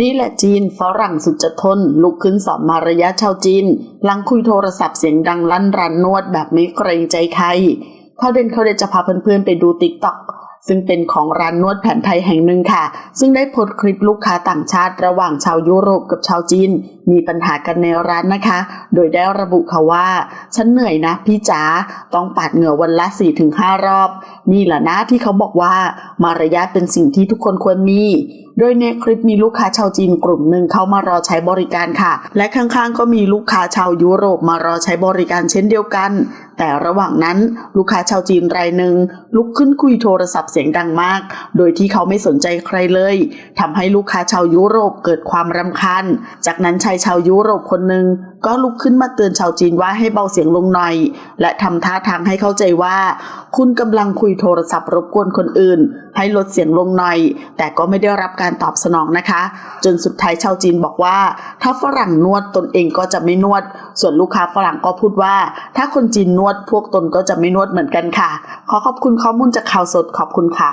นี่แหละจีนฝรั่งสุดจะทน ลุกขึ้นสอนมารยาชาวจีน หลังคุยโทรศัพท์เสียงดังลั่นรันนวดแบบไม่เกรงใจใครเขาเด่นเขาเดนจะพาเพื่อนๆไปดูติ๊กต็อกซึ่งเป็นของร้านนวดแผนไทยแห่งหนึ่งค่ะ ซึ่งได้โพสต์คลิปลูกค้าต่างชาติ ระหว่างชาวยุโรปกับชาวจีน มีปัญหากันในร้านนะคะ โดยได้ระบุค่ะว่า ฉันเหนื่อยนะพี่จ๋าต้องปาดเหงื่อวันละ 4-5 รอบ นี่แหละนะที่เขาบอกว่า มารยาทเป็นสิ่งที่ทุกคนควรมีโดยในคลิปมีลูกค้าชาวจีนกลุ่มหนึ่งเข้ามารอใช้บริการค่ะ และข้างๆ ก็มีลูกค้าชาวยุโรปมารอใช้บริการเช่นเดียวกัน แต่ระหว่างนั้นลูกค้าชาวจีนรายหนึ่งลุกขึ้นคุยโทรศัพท์เสียงดังมาก โดยที่เขาไม่สนใจใครเลยทำให้ลูกค้าชาวยุโรปเกิดความรำคาญ จากนั้นชายชาวยุโรปคนหนึ่งก็ลุกขึ้นมาเตือนชาวจีนว่าให้เบาเสียงลงหน่อย และทำท่าทางให้เข้าใจว่า คุณกำลังคุยโทรศัพท์รบกวนคนอื่น ให้ลดเสียงลงหน่อย แต่ก็ไม่ได้รับการตอบสนองนะคะ จนสุดท้ายชาวจีนบอกว่า ถ้าฝรั่งนวดตนเองก็จะไม่นวด ส่วนลูกค้าฝรั่งก็พูดว่า ถ้าคนจีนนวดพวกตนก็จะไม่นวดเหมือนกันค่ะ ขอขอบคุณข้อมูลจากข่าวสดขอบคุณค่ะ